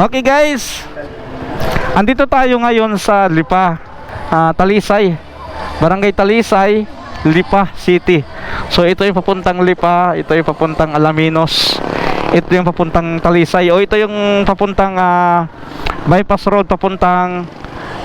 Okay guys, andito tayo ngayon sa Lipa, ah, Talisay, Barangay Talisay, Lipa City. So ito yung papuntang Lipa, ito yung papuntang Alaminos, ito yung papuntang Talisay, o ito yung papuntang ah, bypass road papuntang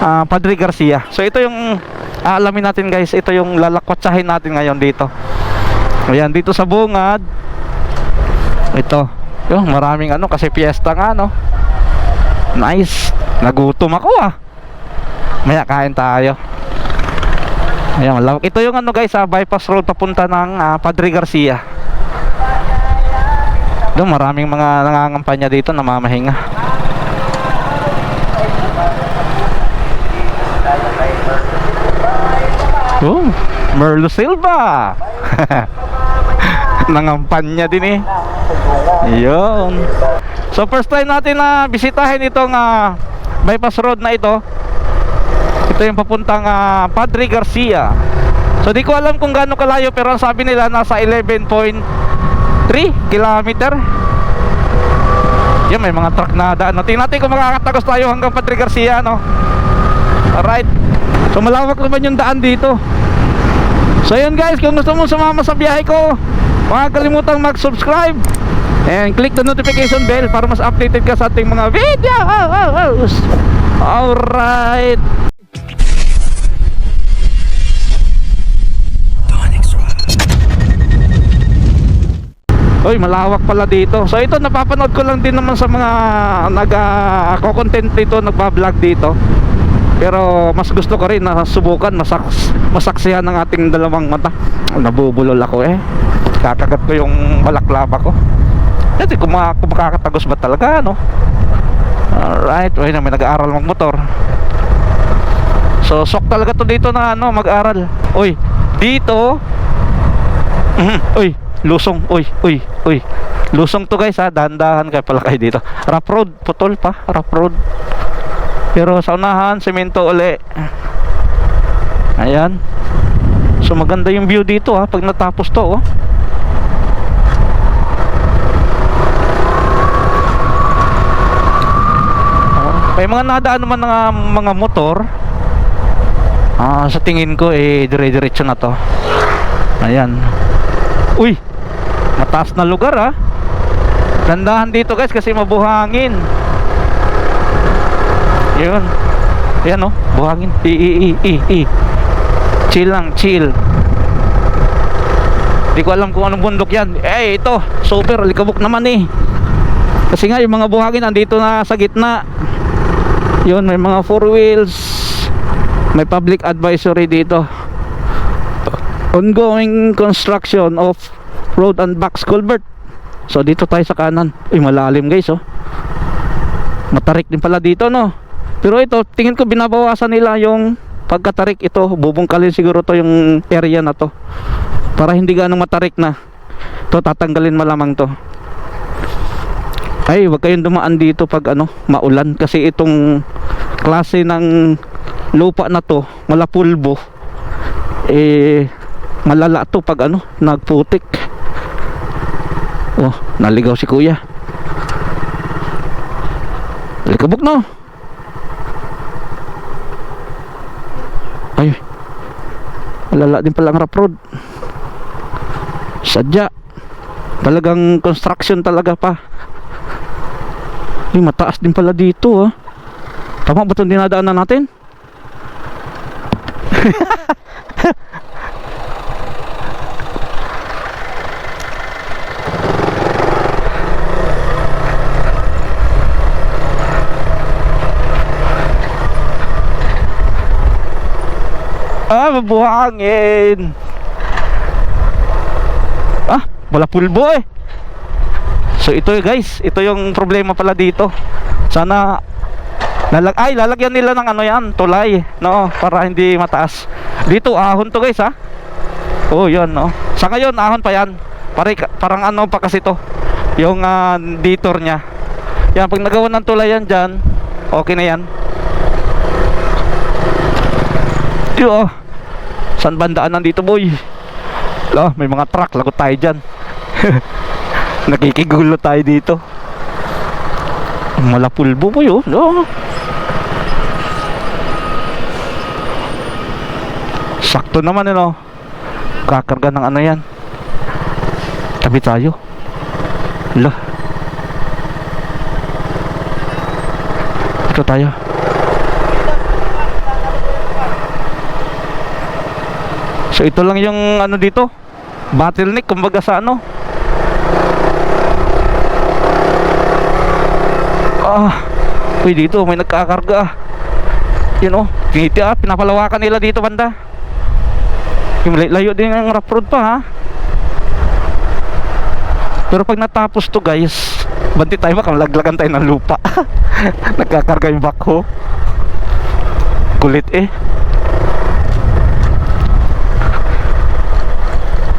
ah, Padre Garcia. So ito yung aalamin natin guys, ito yung lalakwatsahin natin ngayon dito. Ayan, dito sa bungad, ito, yung maraming ano kasi piyesta nga no. Nice. Nagutom ako ah. Maya kain tayo. Ayan, malawak. Ito yung ano guys, ah, bypass road papunta ng ah, Padre Garcia. Doon maraming mga nangangampanya dito namamahinga. Oh, Merlo Silva. Nangampanya din eh. Yun. So first time natin na bisitahin itong ah, bypass road na ito. Ito yung papuntang ah, Padre Garcia. So di ko alam kung gaano kalayo pero ang sabi nila nasa 11.3 kilometer. Yan may mga truck na daan. Tingnan natin kung makakatagos tayo hanggang Padre Garcia no. Alright. So malawak naman yung daan dito. So yun guys, kung gusto mo sumama sa biyahe ko, huwag kalimutang mag-subscribe and click the notification bell para mas updated ka sa ating mga videos. Alright. Uy, malawak pala dito. So ito napapanood ko lang din naman sa mga nag-content dito, nagba-vlog dito. Pero mas gusto ko rin na subukan masaks masaksihan ng ating dalawang mata. Nabubulol ako eh. Kakagat ko yung balaklava ko. Hindi kung, ma- kung makakatagos ba talaga no. Alright, uy na may nag-aaral magmotor. So sok talaga to dito na ano mag-aral. Uy, dito Mhm, Uy, lusong. Uy, uy, uy. Lusong to guys ha. Dahan-dahan kayo pala kayo dito. Rough road. Putol pa. Rough road. Pero sa unahan, semento uli. Ayan. So maganda yung view dito ha. Pag natapos to oh. May mga nadaan naman ng mga motor. Ah, sa tingin ko eh dire-diretso na to. Ayan. Uy! Mataas na lugar ah. Dandahan dito guys kasi mabuhangin. Yun. Ayan oh, buhangin. I i i i i. Chill lang, chill. Di ko alam kung anong bundok yan. Eh, ito. Super, alikabok naman eh. Kasi nga yung mga buhangin andito na sa gitna. Yun, may mga four wheels. May public advisory dito. Ongoing construction of road and box culvert. So dito tayo sa kanan. Uy malalim guys oh. Matarik din pala dito no? Pero ito tingin ko binabawasan nila yung pagkatarik. Ito bubungkalin siguro to yung area na to. Para hindi ganong matarik na. To tatanggalin malamang to ay wag kayong dumaan dito pag ano maulan. Kasi itong klase ng lupa na to malapulbo eh malala to pag ano nagputik. Oh naligaw si kuya. Likabok no ay malala din pala ang rough road. Sadya. Talagang construction talaga pa ay mataas din pala dito ah tama ba itong dinadaanan natin Ah, mabuhangin. Ah, wala pulbo eh. So ito guys, ito yung problema pala dito. Sana lalag ay lalagyan nila ng ano yan, tulay, no, para hindi mataas. Dito ahon to guys ha. Oh, 'yan no. Sa ngayon ahon pa yan. Pare, parang ano pa kasi to. Yung ah, detour niya. Yan pag nagawa ng tulay yan diyan, okay na yan. Yo. San bandaan nandito boy? Lo, may mga truck, lagot tayo dyan. Nakikigulo tayo dito. Malapulbo po yun. No? Sakto naman ano. Kakarga ng ano yan. Tabi tayo. Hala. Ito tayo. So ito lang yung ano dito. Bottleneck kumbaga sa ano. Ah. Uy dito may nagkakarga. Yun oh. Piniti ah. Pinapalawakan nila dito banda. Yung lay- layo din ng rough road pa ha. Pero pag natapos to guys, banti tayo baka malaglagan tayo ng lupa. Nagkakarga yung backhoe. Kulit eh.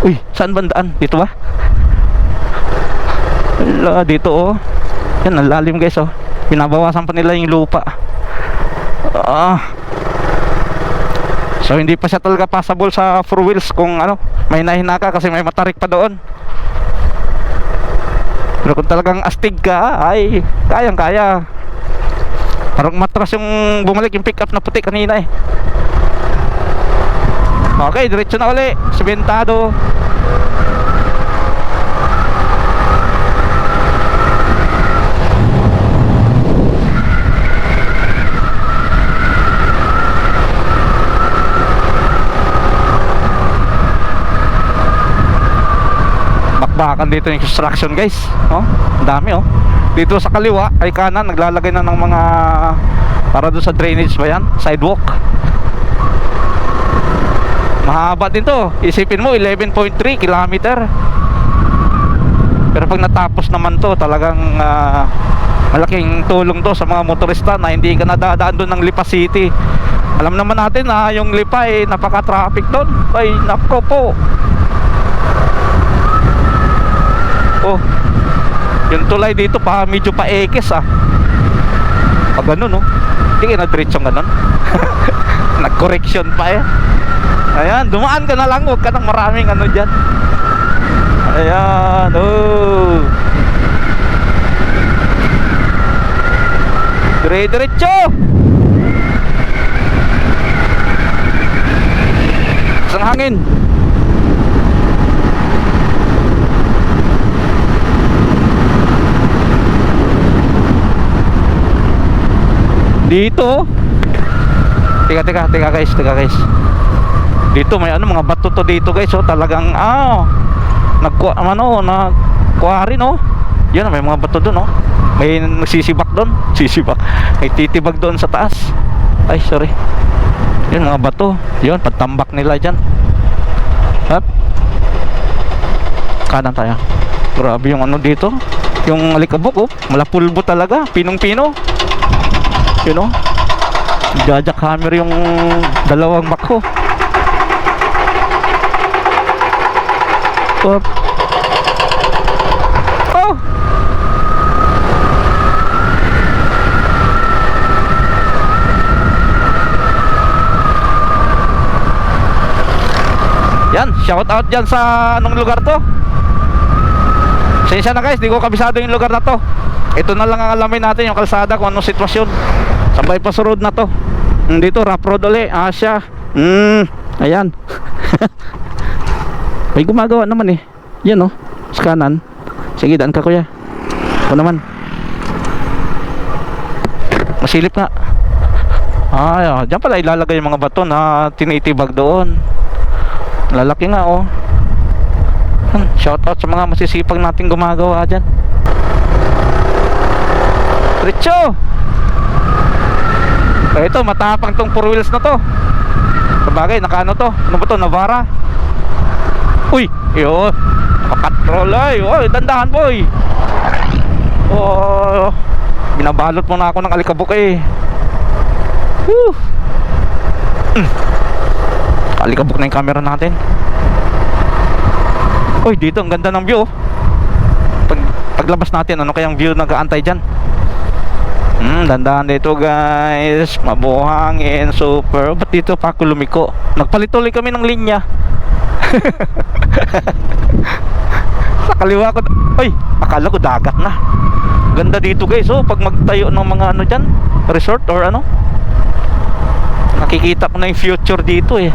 Uy, saan bandaan? Dito ba? Wala, dito oh. Yan, ang lalim guys oh. Pinabawasan pa nila yung lupa. Ah. So hindi pa siya talaga passable sa four wheels kung ano, may nahinaka kasi may matarik pa doon. Pero kung talagang astig ka, ay kayang kaya. Parang matras yung bumalik yung pickup na puti kanina eh. Okay, diretso na uli. Sementado. Bakbakan dito yung construction guys. Oh, dami oh. Dito sa kaliwa ay kanan naglalagay na ng mga para doon sa drainage ba yan? Sidewalk. Mahaba din to. Isipin mo 11.3 kilometer. Pero pag natapos naman to talagang ah, malaking tulong to sa mga motorista na hindi ka nadadaan doon ng Lipa City. Alam naman natin na yung Lipa ay napaka-traffic doon. Ay nako po Oh. Yung tulay dito pa medyo pa ekes ah. Pag ganun oh. Hindi na diretsong ganun. Nag-correction pa eh. Ayan, dumaan ka na lang, huwag ka nang maraming ano dyan. Ayan, oh. Dire-diretso! Isang hangin. Dito. Teka, teka, teka guys, teka guys. Dito may ano mga bato to dito guys, oh, talagang ah nagku ano na kuwari no. Yan may mga bato doon, oh. May nagsisibak doon, sisibak. May titibag doon sa taas. Ay, sorry. Yun mga bato. Yun, pagtambak nila diyan. Hop. Kanan tayo. Grabe yung ano dito. Yung alikabok, oh. Malapulbo talaga. Pinong-pino. You know? Jajak hammer yung dalawang bako. Op. Oh! Yan, shout out dyan sa anong lugar to? Sensya na guys, di ko kabisado yung lugar na to. Ito na lang ang alamin natin yung kalsada kung anong sitwasyon. Sa bypass road na to. Mm, Dito, rough road uli. Asya. Hmm, ayan. May gumagawa naman eh. Yan oh, sa kanan. Sige, daan ka kuya. Ako naman. Masilip nga. Ay, ah, dyan pala ilalagay yung mga bato na tinitibag doon. Lalaki nga oh. Hmm, Shout out sa mga masisipag nating gumagawa dyan. Richo! Eh, ito, matapang tong four wheels na to. Sabagay, nakaano to? Ano ba to? Navara? Uy! Yun! Nakapatrol ay! Uy, dandahan boy! Oh, binabalot mo na ako ng alikabok eh. Whew! Mm. Alikabok na yung camera natin. Uy, dito ang ganda ng view. oh. Pag, paglabas natin, ano kayang view nag-aantay dyan? Hmm, dandahan dito guys. Mabuhangin, super. Ba't dito pa ako lumiko? Nagpalit ulit kami ng linya. Sa kaliwa ko. Uy, akala ko dagat na. Ganda dito guys, oh, pag magtayo ng mga ano dyan, resort or ano. Nakikita ko na yung future dito eh.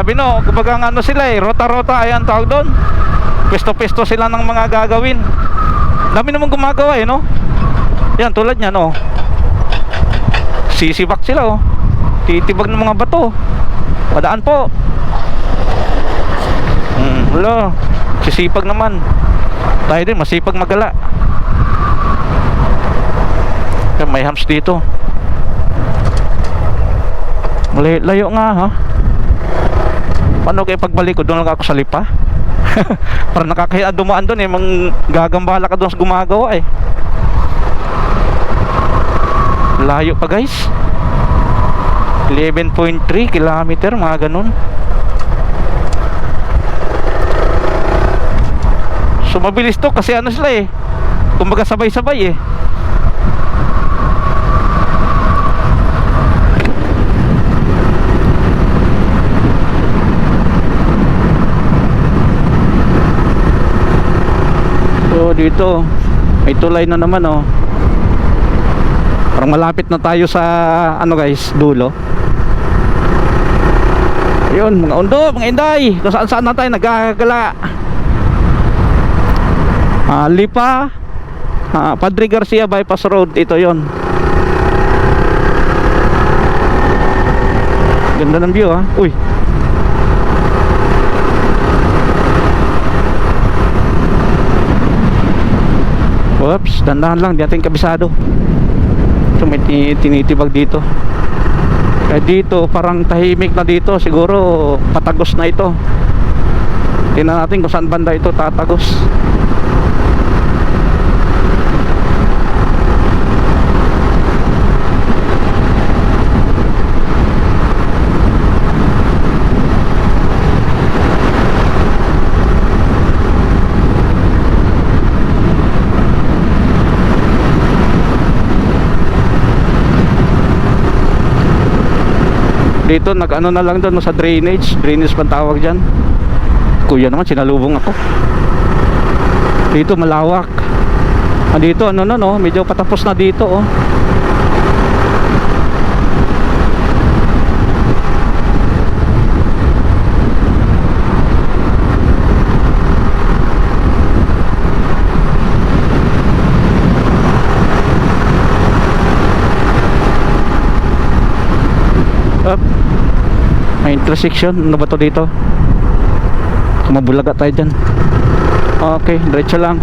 Grabe no, kumbaga ano sila eh, rota-rota ay ang tawag doon. Pesto-pesto sila ng mga gagawin. Dami naman gumagawa eh, no? Yan, tulad niyan, no? Sisibak sila, oh. Titibag ng mga bato. Padaan po. Hmm, wala. Sisipag naman. Tayo din, masipag magala. May hams dito. Layo, layo nga, ha? Paano kayo pagbalik ko? Doon lang ako sa lipa? Para nakakahiya dumaan doon eh. Mang gagambala ka doon sa gumagawa eh. Layo pa guys. 11.3 kilometer, mga ganun. So mabilis to kasi ano sila eh. Kumbaga sabay-sabay eh. So dito may tulay na naman oh. Parang malapit na tayo sa ano guys, dulo. Ayun, mga undo, mga inday, kung saan saan na tayo nagkakagala. Ah, Lipa, ah, Padre Garcia Bypass Road, ito yon. Ganda ng view ha. Uy, Oops, dandahan lang, di natin kabisado. Ito may ti- tinitibag dito. Kaya dito, parang tahimik na dito. Siguro patagos na ito. Tingnan natin kung saan banda ito tatagos. Dito nag-ano na lang doon sa drainage, drainage pa tawag diyan. Kuya naman sinalubong ako. Dito malawak. Ah, dito ano na no, medyo patapos na dito oh. May intersection. Ano ba to dito? Mabulaga tayo dyan. Okay, diretso lang.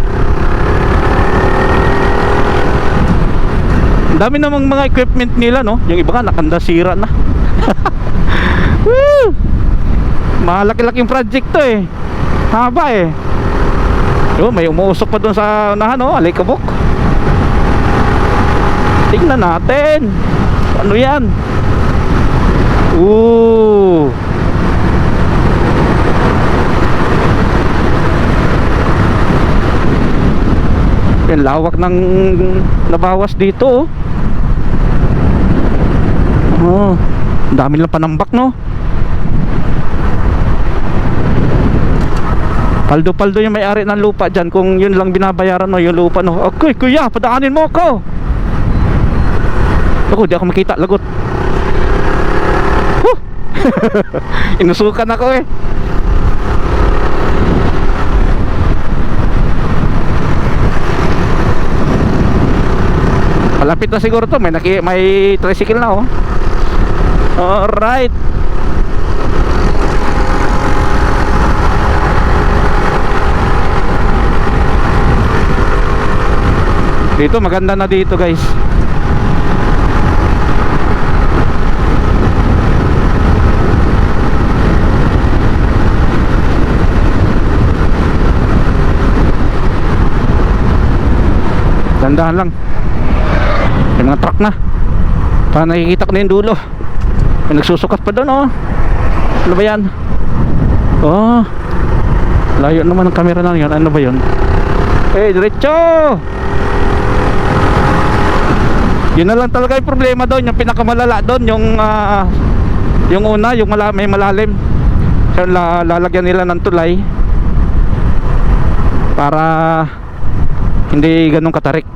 Ang dami namang mga equipment nila, no? Yung iba nga, nakandasira na. Woo! Malaki-laking project to eh. Haba eh. Yo, may umuusok pa doon sa unahan, no? Alikabok. Tingnan natin. Ano yan? Ooh. Yan lawak ng nabawas dito oh. Oh, dami lang panambak no. Paldo-paldo yung may-ari ng lupa dyan kung yun lang binabayaran no, yung lupa no. Okay, kuya, padaanin mo ako. Ako, di ako makita, lagot. Huh! Inusukan ako eh. Malapit na siguro to, may naki, may tricycle na oh. Alright. Dito maganda na dito guys. Dandahan lang. Mga truck na. Para nakikita ko na yung dulo. May nagsusukat pa doon, oh. Ano ba yan? Oh. Layo naman ang camera na yun. Ano ba yun? Eh, diretso! Yun na lang talaga yung problema doon. Yung pinakamalala doon, yung ah, yung una, yung mala may malalim. So, la lalagyan nila ng tulay para hindi ganun katarik.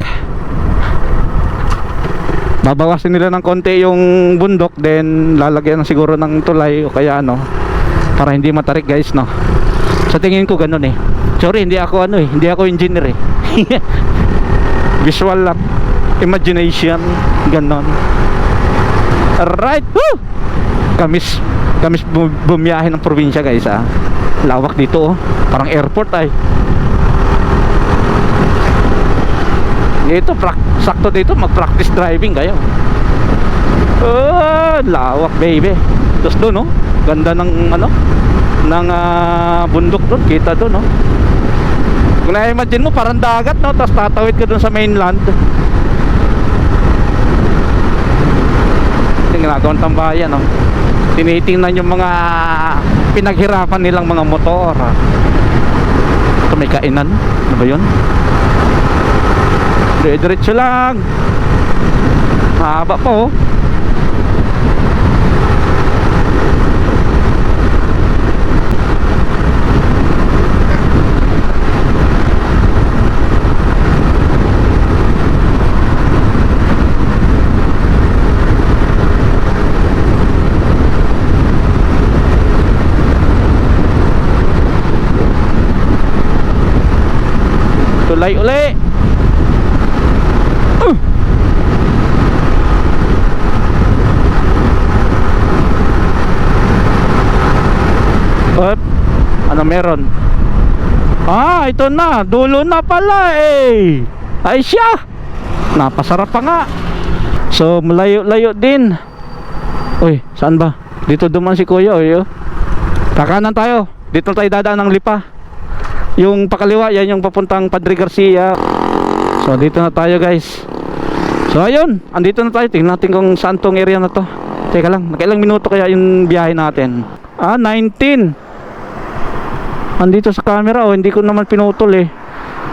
Babawasin nila ng konti yung bundok then lalagyan siguro ng tulay o kaya ano para hindi matarik guys no. Sa tingin ko ganun eh. Sorry, hindi ako ano eh, hindi ako engineer eh. Visual lang. Imagination, ganon. Alright, woo! Kamis, kamis bu bumiyahe ng probinsya guys ah. Lawak dito oh. Parang airport ay. Dito, sakto dito, mag-practice driving kayo. Oh, lawak baby. Tapos doon oh, ganda ng ano, ng ah, bundok doon, kita doon oh. Kung na-imagine mo, parang dagat no, tapos tatawid ka doon sa mainland. Yung ginagawang tambayan no. Tinitingnan yung mga pinaghirapan nilang mga motor. Ito may kainan. Ano ba yun? Dire-diretso lang. Haba pa oh. Tulay uli. Meron? Ah, ito na. Dulo na pala eh. Ay siya. Napasarap pa nga. So, malayo-layo din. Uy, saan ba? Dito duman si Kuya, oy. oh. Kakanan tayo. Dito tayo dadaan ng lipa. Yung pakaliwa, yan yung papuntang Padre Garcia. So, dito na tayo guys. So, ayun. Andito na tayo. Tingnan natin kung saan tong area na to. Teka lang, nakailang minuto kaya yung biyahe natin. Ah, 19. Andito sa camera, oh. Hindi ko naman pinutol eh.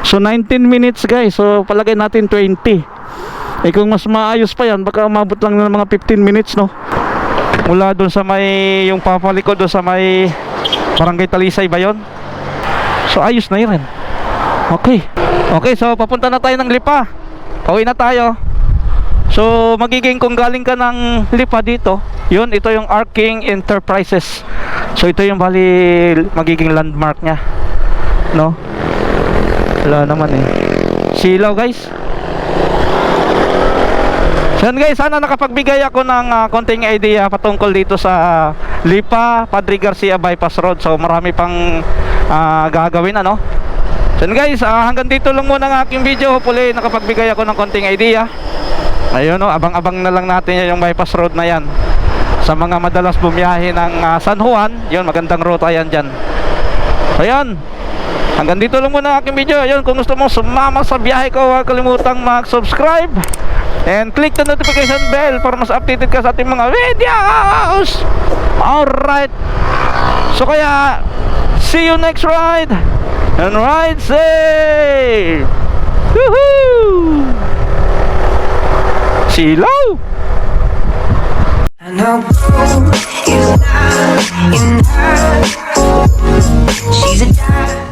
So, 19 minutes guys. So, palagay natin 20. Eh, kung mas maayos pa yan, baka umabot lang ng mga 15 minutes, no? Mula doon sa may, yung papalikod doon sa may Barangay Talisay ba yun? So ayos na yun. Okay. Okay, so papunta na tayo ng Lipa. Pauwi na tayo. So magiging kung galing ka ng Lipa dito, yun ito yung Arking Enterprises. So ito yung bali magiging landmark niya. No? Wala naman eh. Silaw guys. So guys, sana nakapagbigay ako ng ah, konting idea patungkol dito sa Lipa, Padre Garcia Bypass Road. So marami pang ah, gagawin ano. So guys, ah, hanggang dito lang muna ang aking video. Hopefully nakapagbigay ako ng konting idea. Ayun no, abang-abang na lang natin yung bypass road na yan. Sa mga madalas bumiyahe ng ah, San Juan, yun magandang ruta yan dyan. So yan, hanggang dito lang muna aking video. Ayun, kung gusto mong sumama sa biyahe ko, huwag kalimutang mag-subscribe. And click the notification bell para mas updated ka sa ating mga videos. Alright. So kaya, see you next ride. And ride safe. Woohoo! Silaw! know you love, you. She's a dime.